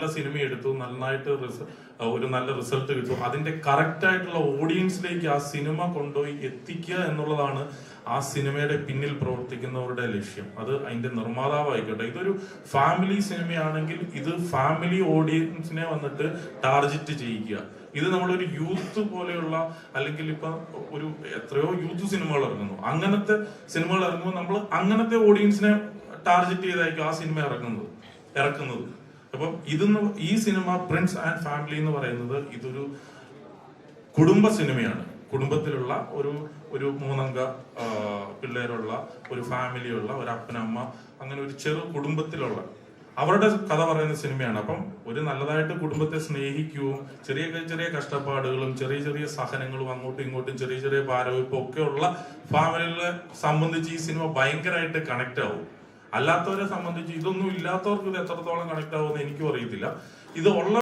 നല്ല സിനിമ എടുത്തു നന്നായിട്ട് ഒരു നല്ല റിസൾട്ട് കിട്ടും. അതിന്റെ കറക്റ്റ് ആയിട്ടുള്ള ഓഡിയൻസിലേക്ക് ആ സിനിമ കൊണ്ടുപോയി എത്തിക്കുക എന്നുള്ളതാണ് ആ സിനിമയുടെ പിന്നിൽ പ്രവർത്തിക്കുന്നവരുടെ ലക്ഷ്യം. അത് അതിന്റെ നിർമ്മാതാവായിക്കോട്ടെ. ഇതൊരു ഫാമിലി സിനിമയാണെങ്കിൽ ഇത് ഫാമിലി ഓഡിയൻസിനെ വന്നിട്ട് ടാർജറ്റ് ചെയ്യിക്കുക. ഇത് നമ്മളൊരു യൂത്ത് പോലെയുള്ള അല്ലെങ്കിൽ ഇപ്പൊ ഒരു എത്രയോ യൂത്ത് സിനിമകൾ ഇറങ്ങുന്നു. അങ്ങനത്തെ സിനിമകൾ ഇറങ്ങുമ്പോൾ നമ്മൾ അങ്ങനത്തെ ഓഡിയൻസിനെ ടാർജറ്റ് ചെയ്തായിരിക്കും ആ സിനിമ ഇറങ്ങുന്നത്. ഇറക്കുന്നത്. അപ്പം ഇതെന്ന് ഈ സിനിമ പ്രിൻസ് ആൻഡ് ഫാമിലി എന്ന് പറയുന്നത് ഇതൊരു കുടുംബ സിനിമയാണ്. കുടുംബത്തിലുള്ള ഒരു ഒരു മൂന്നംഗ പിള്ളേരുള്ള ഒരു ഫാമിലിയുള്ള ഒരു അപ്പനമ്മ അങ്ങനെ ഒരു ചെറു കുടുംബത്തിലുള്ള അവരുടെ കഥ പറയുന്ന സിനിമയാണ്. അപ്പം ഒരു നല്ലതായിട്ട് കുടുംബത്തെ സ്നേഹിക്കുകയും ചെറിയ ചെറിയ കഷ്ടപ്പാടുകളും ചെറിയ ചെറിയ സഹനങ്ങളും അങ്ങോട്ടും ഇങ്ങോട്ടും ചെറിയ ചെറിയ ഭാരവും ഒക്കെ ഉള്ള ഫാമിലികളെ സംബന്ധിച്ച് ഈ സിനിമ ഭയങ്കരമായിട്ട് കണക്റ്റ് ആവും. അല്ലാത്തവരെ സംബന്ധിച്ച് ഇതൊന്നും ഇല്ലാത്തവർക്ക് ഇത് എത്രത്തോളം കണക്ട് ആവുമെന്ന് എനിക്കും അറിയത്തില്ല. ഇത് ഉള്ള